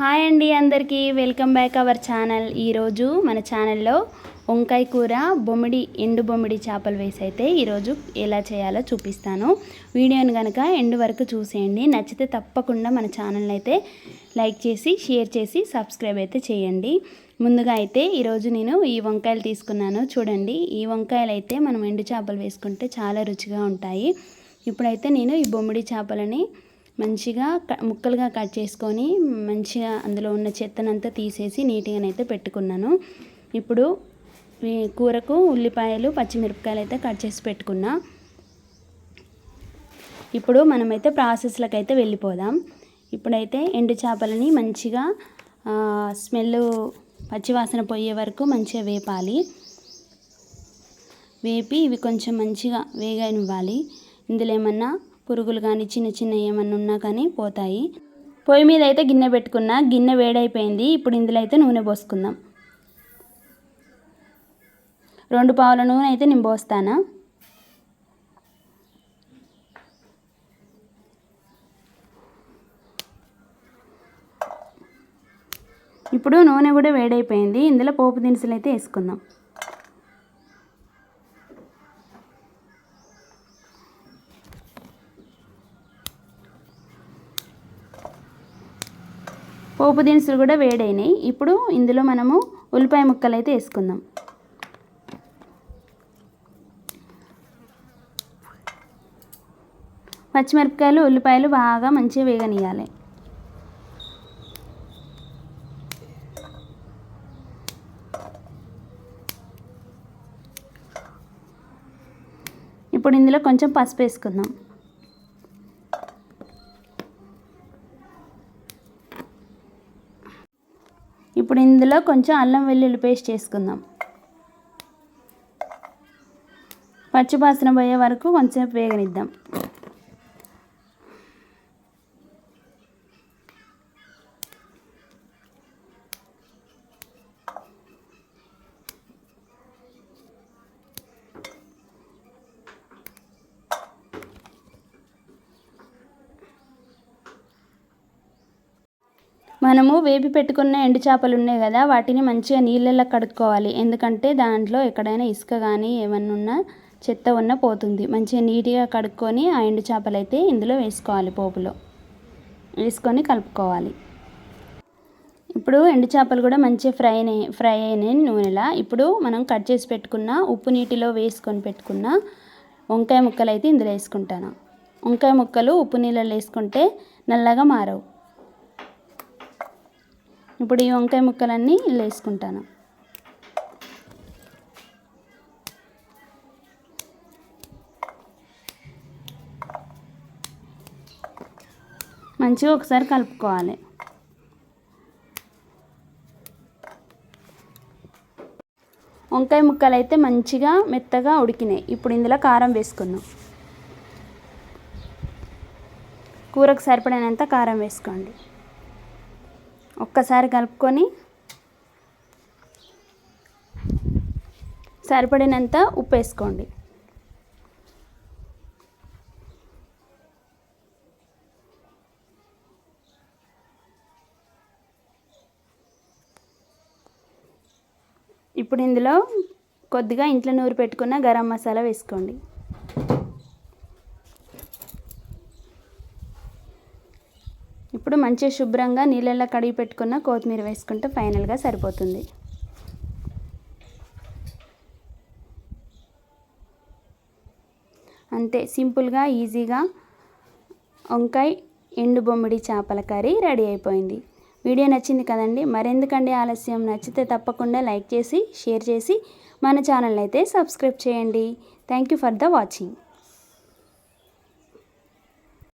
Hi అండి అందరికీ. Welcome back our channel. ఈరోజు మన ఛానల్లో వంకాయ కూర బొమ్మిడి ఎండు బొమ్మిడి చేపలు వేసి అయితే ఈరోజు ఎలా చేయాలో చూపిస్తాను. వీడియోని కనుక ఎండు వరకు చూసేయండి. నచ్చితే తప్పకుండా మన ఛానల్ అయితే లైక్ చేసి షేర్ చేసి సబ్స్క్రైబ్ అయితే చేయండి. ముందుగా అయితే ఈరోజు నేను ఈ వంకాయలు తీసుకున్నాను. చూడండి ఈ వంకాయలు అయితే మనం ఎండు చేపలు వేసుకుంటే చాలా రుచిగా ఉంటాయి. ఇప్పుడైతే నేను ఈ బొమ్మిడి చేపలని మంచిగా ముక్కలుగా కట్ చేసుకొని మంచిగా అందులో ఉన్న చెత్తనంతా తీసేసి నీట్గానైతే పెట్టుకున్నాను. ఇప్పుడు ఈ కూరకు ఉల్లిపాయలు పచ్చిమిరపకాయలు అయితే కట్ చేసి పెట్టుకున్నా. ఇప్పుడు మనమైతే ప్రాసెస్లకు అయితే వెళ్ళిపోదాం. ఇప్పుడైతే ఎండు చేపలని మంచిగా స్మెల్ పచ్చివాసన పోయే వరకు మంచిగా వేపాలి. వేపి ఇవి కొంచెం మంచిగా వేగనివ్వాలి. ఇందులో ఏమన్నా పురుగులు కానీ చిన్న చిన్న ఏమన్నా ఉన్నా కానీ పోతాయి. పొయ్యి మీద అయితే గిన్నె పెట్టుకున్నా. గిన్నె వేడైపోయింది. ఇప్పుడు ఇందులో అయితే నూనె పోసుకుందాం. రెండు పావుల నూనె అయితే నేను పోస్తానా? ఇప్పుడు నూనె కూడా వేడైపోయింది. ఇందులో పోపు దినుసులు అయితే వేసుకుందాం. పోపు దినుసులు కూడా వేడైనాయి. ఇప్పుడు ఇందులో మనము ఉల్లిపాయ ముక్కలు అయితే వేసుకుందాం. పచ్చిమిరపకాయలు ఉల్లిపాయలు బాగా మంచిగా వేగనీయాలి ఇప్పుడు ఇందులో కొంచెం పసుపు వేసుకుందాం. ఇప్పుడు ఇందులో కొంచెం అల్లం వెల్లుల్లి పేస్ట్ చేసుకుందాం. పచ్చిపాసన పోయే వరకు కొంచెం వేగనిద్దాం. మనము వేపి పెట్టుకున్న ఎండు చేపలు ఉన్నాయి కదా వాటిని మంచిగా నీళ్ళల్లో కడుక్కోవాలి. ఎందుకంటే దాంట్లో ఎక్కడైనా ఇసుక కానీ ఏమన్నా ఉన్నా చెత్త ఉన్న పోతుంది. మంచిగా నీట్గా కడుక్కొని ఆ ఎండు చేపలు అయితే ఇందులో వేసుకోవాలి పోపులో. వేసుకొని కలుపుకోవాలి. ఇప్పుడు ఎండు చేపలు కూడా మంచిగా ఫ్రై అయినాయి ఫ్రై అయినాయి నూనెలా. ఇప్పుడు మనం కట్ చేసి పెట్టుకున్న ఉప్పు నీటిలో వేసుకొని పెట్టుకున్న వంకాయ ముక్కలు అయితే ఇందులో వేసుకుంటాను. వంకాయ ముక్కలు ఉప్పు నీళ్ళలో వేసుకుంటే నల్లగా మారవు. ఇప్పుడు ఈ వంకాయ ముక్కలన్నీ ఇలా వేసుకుంటాను. మంచిగా ఒకసారి కలుపుకోవాలి. వంకాయ ముక్కలు అయితే మంచిగా మెత్తగా ఉడికినాయి. ఇప్పుడు ఇందులో కారం వేసుకుందాం. కూరకు సరిపడినంత కారం వేసుకోండి. ఒక్కసారి కలుపుకొని సరిపడినంత ఉప్పు వేసుకోండి. ఇప్పుడు ఇందులో కొద్దిగా ఇంట్లో నూరు పెట్టుకున్న గరం మసాలా వేసుకోండి. ఇప్పుడు మంచిగా శుభ్రంగా నీళ్ళల్లో కడిగి పెట్టుకున్న కొత్తిమీర వేసుకుంటే ఫైనల్గా సరిపోతుంది. అంతే సింపుల్గా ఈజీగా వంకాయ ఎండు బొమ్మిడి చేపల కర్రీ రెడీ అయిపోయింది. వీడియో నచ్చింది కదండి మరెందుకండి ఆలస్యం? నచ్చితే తప్పకుండా లైక్ చేసి షేర్ చేసి మన ఛానల్ అయితే సబ్స్క్రైబ్ చేయండి. Thank you for the watching.